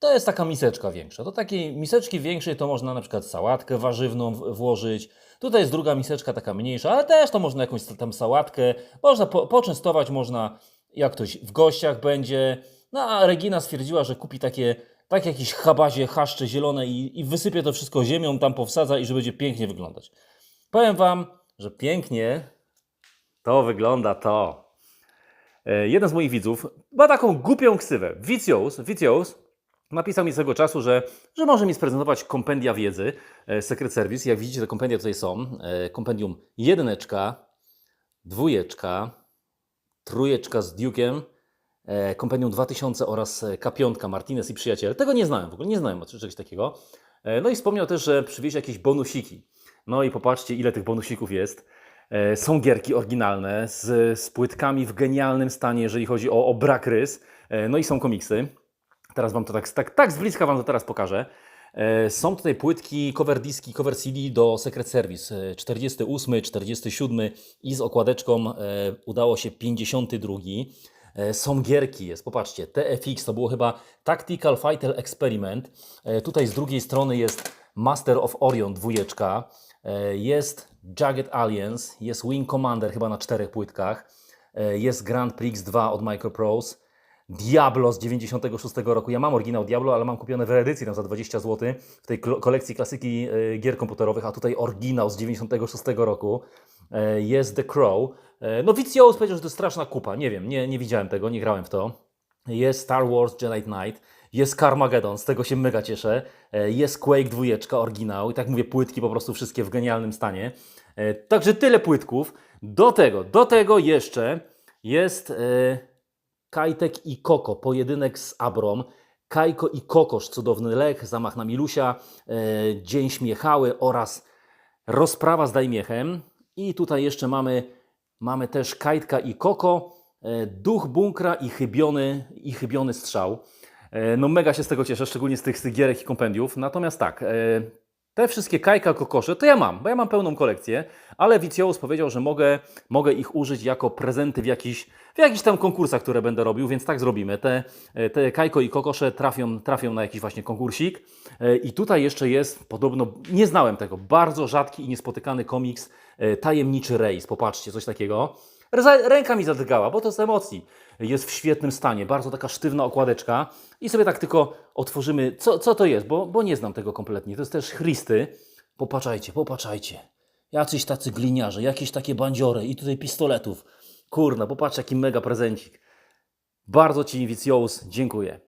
To jest taka miseczka większa. Do takiej miseczki większej to można na przykład sałatkę warzywną włożyć. Tutaj jest druga miseczka taka mniejsza, ale też to można jakąś tam sałatkę. Można po, poczęstować, można jak ktoś w gościach będzie. No a Regina stwierdziła, że kupi takie, tak jakieś chabazie, chaszcze zielone i, i wysypie to wszystko ziemią, tam powsadza i że będzie pięknie wyglądać. Powiem Wam, że pięknie to wygląda to. E, Jeden z moich widzów ma taką głupią ksywę. Vicious, Vicious napisał mi swego czasu, że, że może mi sprezentować kompendia wiedzy e, Secret Service. Jak widzicie, te kompendia tutaj są. E, Kompendium jedyneczka, dwójeczka, trójeczka z Duke'em, e, kompendium 2000 oraz K5 Martinez i przyjaciele. Tego nie znałem w ogóle, nie znałem czegoś takiego. No i wspomniał też, że przywiezie jakieś bonusiki. No i popatrzcie, ile tych bonusików jest. Są gierki oryginalne z, z płytkami w genialnym stanie, jeżeli chodzi o, o brak rys. No i są komiksy. Teraz Wam to tak, tak, tak z bliska Wam to teraz pokażę. E, Są tutaj płytki, cover diski, cover CD do Secret Service. E, 48, 47 i z okładeczką e, udało się 52. E, Są gierki, jest, popatrzcie, TFX to było chyba Tactical Fighter Experiment. E, Tutaj z drugiej strony jest Master of Orion dwójeczka. E, Jest Jagged Alliance, jest Wing Commander chyba na czterech płytkach. E, Jest Grand Prix 2 od Microprose. Diablo z 96 roku. Ja mam oryginał Diablo, ale mam kupione w edycji tam za 20 zł w tej kolekcji klasyki e, gier komputerowych, a tutaj oryginał z 96 roku. E, Jest The Crow. E, No Vicious powiedział, że to straszna kupa. Nie wiem, nie, nie widziałem tego, nie grałem w to. Jest Star Wars Jedi Knight, jest Carmageddon, z tego się mega cieszę. Jest Quake 2, oryginał i tak mówię, płytki po prostu wszystkie w genialnym stanie. Także tyle płytków. Do tego, do tego jeszcze jest e, Kajtek i Koko, pojedynek z Abrą. Kajko i Kokosz, cudowny lek, zamach na Milusia, e, Dzień Śmiechały oraz rozprawa z Dajmiechem. I tutaj jeszcze mamy, mamy też Kajtka i Koko, e, duch bunkra i chybiony, i chybiony strzał. E, No mega się z tego cieszę, szczególnie z tych, z tych gierek i kompendiów. Natomiast tak, te wszystkie kajka, kokosze to ja mam, bo ja mam pełną kolekcję, ale Vicious powiedział, że mogę, mogę ich użyć jako prezenty w jakichś, w jakichś tam konkursach, które będę robił, więc tak zrobimy. Te, te kajko i kokosze trafią, trafią na jakiś właśnie konkursik. E, I tutaj jeszcze jest, podobno, nie znałem tego, bardzo rzadki i niespotykany komiks e, Tajemniczy Rejs. Popatrzcie, coś takiego. Ręka mi zadrgała, bo to z emocji. Jest w świetnym stanie, bardzo taka sztywna okładeczka. I sobie tak tylko otworzymy, co, co to jest, bo, bo nie znam tego kompletnie. To jest też Christy. Popatrzajcie, popatrzajcie. Jacyś tacy gliniarze, jakieś takie bandziory i tutaj pistoletów. Kurna, popatrz jaki mega prezencik. Bardzo Ci, Vicious, dziękuję.